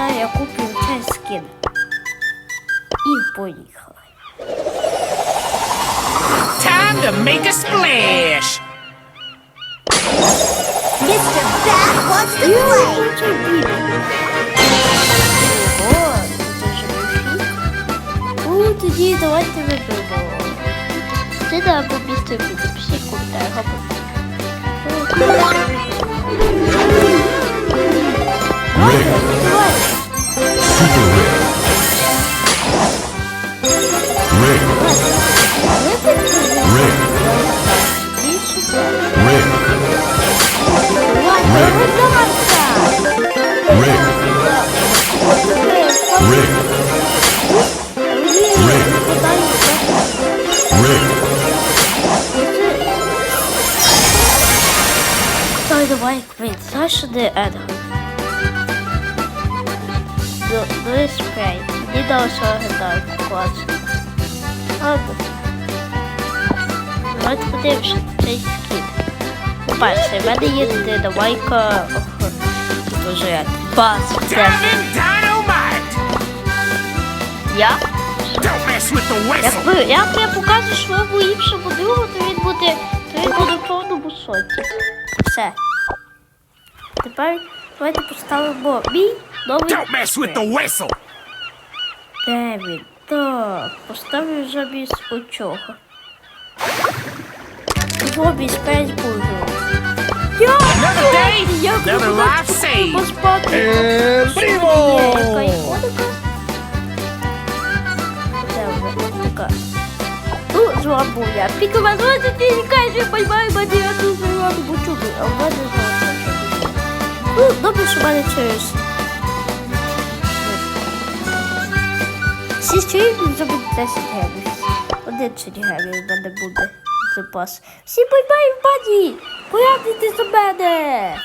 Зараз я куплю цей скин. І поїхали. Time to make a splash! Mr. Bat wants to play. Це бібі. Ого, це дуже фік. Ну, тоді давайте виберемо. Це треба побігти біля психу, та його Super Rare. Rare. Rare. Rare. Rare. Rare. Rare. Rare. By the way, should they add her? Спрей. Мені дали свого гитарку, класно. Ладно. Давайте подивимося цей скіт. По-перше, в мене є динамайка. Дуже бас. Це я. The Як, я покажу своєму іншому другу, то він буде, то він буде в повному соці. Все. Тепер давайте поставимо мій новий. Don't mess with the whistle! Де він? Так, поставлю замість оцього. Замість пейсбургеру. Я! Another day, Я another life saved! поспати. And primo! Є яка іконка. Де вона? Така. Ну, з вами був я. Пікова, ну ти не кажеш, поймаю мене, я тут зробила, бо чуду. А в мене знову що Ну, добре, що в мене через... Всі чоловіки зробить 10 гривень. Один чи гривень в мене буде запас. Всі поймають в баді! Появляйтесь до мене!